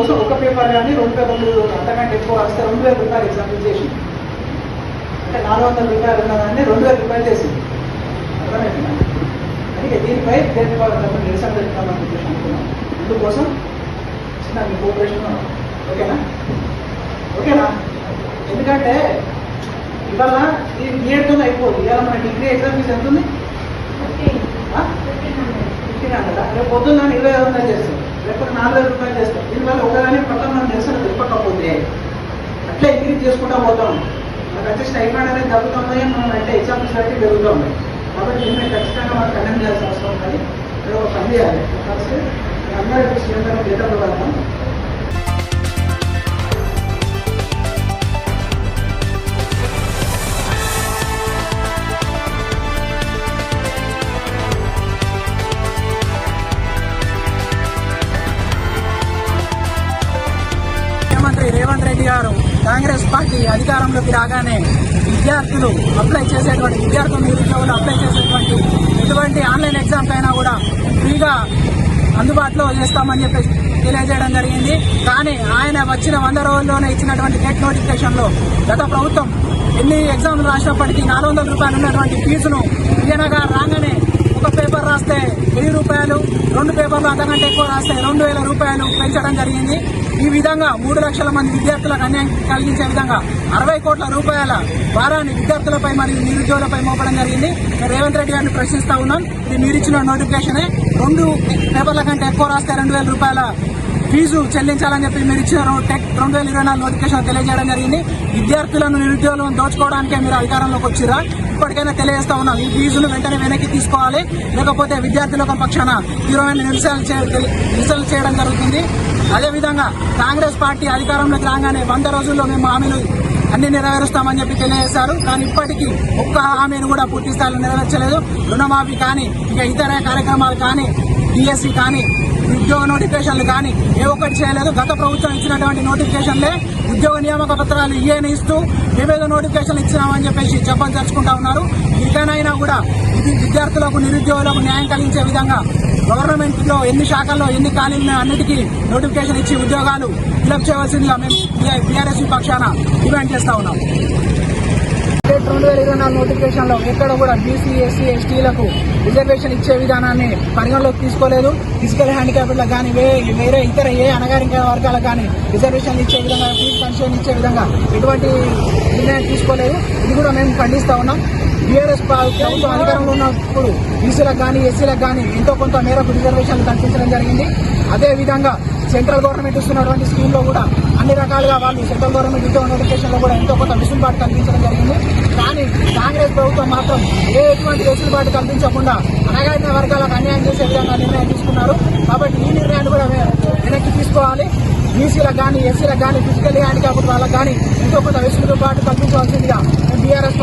దీనికోసం ఒక పేపర్ కానీ రెండు పేపర్లు అంతకంటే ఎక్కువ వస్తే రెండు వేల రూపాయలు ఎగ్జామ్ చేసి. అంటే నాలుగు వందల రూపాయలు ఉన్నదాన్ని రెండు వేల రూపాయలు చేసింది అర్థమైందా? అందుకే దీనిపై దేని తరఫున నిరసన తెలుపుతామని చెప్పేసి అనుకున్నాం. అందుకోసం చిన్న మీ కోఆపరేషన్ ఓకేనా? ఓకేనా? ఎందుకంటే ఇవాళ ఈ బీఎడ్తో అయిపోదు ఇవాళ మన డిగ్రీ ఎగ్జామ్ ఫీజు ఎంత ఉంది? Fifteen hundred. రేపు పొద్దున్న ఇరవై ఐదు వందలు చేస్తాం. లేకపోతే నాలుగు రూపాయలు చేస్తాం. దీనివల్ల ఒకదాని పట్ల మనం నిరసన తెలిపకపోతే అట్లా ఇంక్రీజ్ చేసుకుంటా పోతాం. మనకు వచ్చే స్టైఫండ్ అనేది తగ్గుతుంది మనం అంటే ఎగ్జామ్ ఫీజు బట్టి పెరుగుతూ ఉన్నాయి కాబట్టి దీన్ని ఖచ్చితంగా మనం కండెమ్ చేయాల్సిన అవసరం ఉంది ఇక్కడ ఒక పని చేయాలి. అందరూ శ్రీలంకలో డేటాలో వెళ్తాం అధికారంలోకి రాగానే విద్యార్థులు అప్లై చేసేటువంటి విద్యార్థులు నిరుద్యోగులు అప్లై చేసేటువంటి ఎటువంటి ఆన్లైన్ ఎగ్జామ్స్ అయినా కూడా ఫ్రీగా అందుబాటులో చేస్తామని చెప్పేసి తెలియజేయడం జరిగింది. కానీ ఆయన వచ్చిన వంద రోజుల్లోనే ఇచ్చినటువంటి గెట్ నోటిఫికేషన్లో గత ప్రభుత్వం ఎన్ని ఎగ్జామ్లు రాసినప్పటికీ నాలుగు వందల రూపాయలు ఉన్నటువంటి ఫీజును విజయనగర్ రాగానే ఒక పేపర్ రాస్తే వెయ్యి రూపాయలు రెండు పేపర్లు అంతకంటే ఎక్కువ రాస్తే రెండు వేల రూపాయలు పెంచడం జరిగింది. ఈ విధంగా మూడు లక్షల మంది విద్యార్థులకు అన్యాయం కలిగించే విధంగా అరవై కోట్ల రూపాయల భారాన్ని విద్యార్థులపై మరియు నిరుద్యోగులపై మోపడం జరిగింది. రేవంత్ రెడ్డి గారిని ప్రశ్నిస్తా ఉన్నాం. ఇది మీరు ఇచ్చిన నోటిఫికేషనే. రెండు పేపర్ల కంటే ఎక్కువ రాస్తే రెండు వేల రూపాయల ఫీజు చెల్లించాలని చెప్పి మీరు ఇచ్చిన టెక్ రెండు వేల ఇరవై నాలుగు నోటిఫికేషన్ తెలియజేయడం జరిగింది. విద్యార్థులను నిరుద్యోగులను దోచుకోవడానికే మీరు అధికారంలోకి వచ్చిరా? ఇప్పటికైనా తెలియజేస్తా ఉన్నాం ఈ ఫీజును వెంటనే వెనక్కి తీసుకోవాలి. లేకపోతే విద్యార్థుల పక్షాన తీవ్రమైన నిరసనలు తెలి- నిరసనలు చేయడం జరుగుతుంది. అదేవిధంగా కాంగ్రెస్ పార్టీ అధికారంలోకి రాగానే వంద రోజుల్లో మేము హామీలు అన్ని నెరవేరుస్తామని చెప్పి తెలియజేశారు. కానీ ఇప్పటికీ ఒక్క హామీని కూడా పూర్తి స్థాయిలో నెరవేర్చలేదు. రుణమాఫీ కానీ ఇక ఇతర కార్యక్రమాలు కానీ డిఎస్సి కానీ ఉద్యోగ నోటిఫికేషన్లు కానీ ఏ ఒక్కటి చేయలేదు. గత ప్రభుత్వం ఇచ్చినటువంటి నోటిఫికేషన్లే ఉద్యోగ నియామక పత్రాలు ఇయ్యని ఇస్తూ ఏవేదో నోటిఫికేషన్లు ఇచ్చినామని చెప్పేసి చెప్పని తెచ్చుకుంటా ఉన్నారు. ఇకనైనా కూడా ఇది విద్యార్థులకు నిరుద్యోగులకు న్యాయం కలిగించే విధంగా గవర్నమెంట్లో ఎన్ని శాఖల్లో ఎన్ని ఖాళీలు అన్నిటికీ నోటిఫికేషన్ ఇచ్చి ఉద్యోగాలు ఫిలప్ చేయవలసిందిగా మేము బీఆర్ఎస్ పక్షాన డిమాండ్ చేస్తా ఉన్నాం. రెండు వేల ఇరవై నాలుగు నోటిఫికేషన్లో ఎక్కడ కూడా బీసీ ఎస్సీ ఎస్టీలకు రిజర్వేషన్ ఇచ్చే విధానాన్ని పరిగణలోకి తీసుకోలేదు. ఫిజికల్ హ్యాండిక్యాప్డ్లకు కానీ వే- వేరే ఇతర ఏ అనగారిక వర్గాలకు కానీ రిజర్వేషన్ ఇచ్చే విధంగా ఫీజు కన్సెషన్ ఇచ్చే విధంగా ఎటువంటి నిర్ణయం తీసుకోలేదు. ఇది కూడా మేము ఖండిస్తూ ఉన్నాం. బీఆర్ఎస్ ప్రభుత్వం అధికారంలో ఉన్నప్పుడు బీసీలకు కానీ ఎస్సీలకు కానీ ఎంతో కొంత మేరకు రిజర్వేషన్లు కల్పించడం జరిగింది. అదేవిధంగా సెంట్రల్ గవర్నమెంట్ ఇస్తున్నటువంటి స్కీమ్లో కూడా అన్ని రకాలుగా వాళ్ళు సెంట్రల్ గవర్నమెంట్ ఉద్యోగ నోటిఫికేషన్లో కూడా ఎంతో కొంత వెసులుబాటు కల్పించడం జరిగింది. కానీ కాంగ్రెస్ ప్రభుత్వం మాత్రం ఏ ఎటువంటి వెసులుబాటు కల్పించకుండా అనగాయన వర్గాలకు అన్యాయం చేసే విధంగా నిర్ణయం తీసుకున్నారు. కాబట్టి ఈ నిర్ణయాన్ని కూడా వెనక్కి తీసుకోవాలి. బీసీలకు కానీ ఎస్సీలకు కానీ ఫిజికల్ హ్యాండిక్యాప్ వాళ్ళకి కానీ ఎంతో కొంత వెసులుబాటు కల్పించవలసిందిగా మేము బీఆర్ఎస్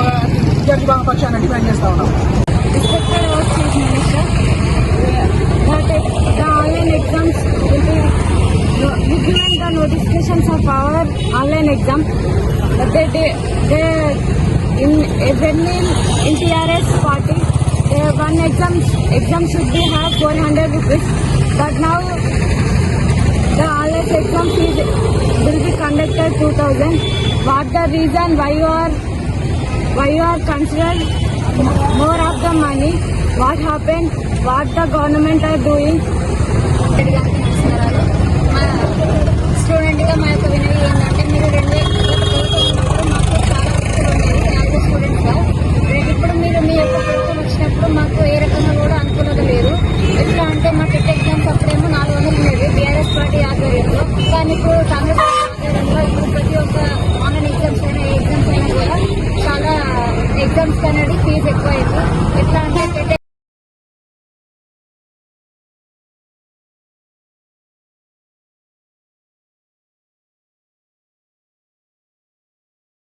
విద్యార్థి భాగ పక్షాన్ని డిమాండ్ చేస్తా ఉన్నాం. The notifications of our online exam. They they, they in when in, in TRS party, they one exam exam should be have 400 rupees, but now the online exam fees will be conducted 2000. What the reason why you are why you are considered more of the money what happened what the government are doing చేయడంలో ఇప్పుడు ప్రతి ఒక్క online exams అయినా exams అయినా కూడా చాలా exams అనేది fee ఎక్కువ అయింది ఎట్లా అంటే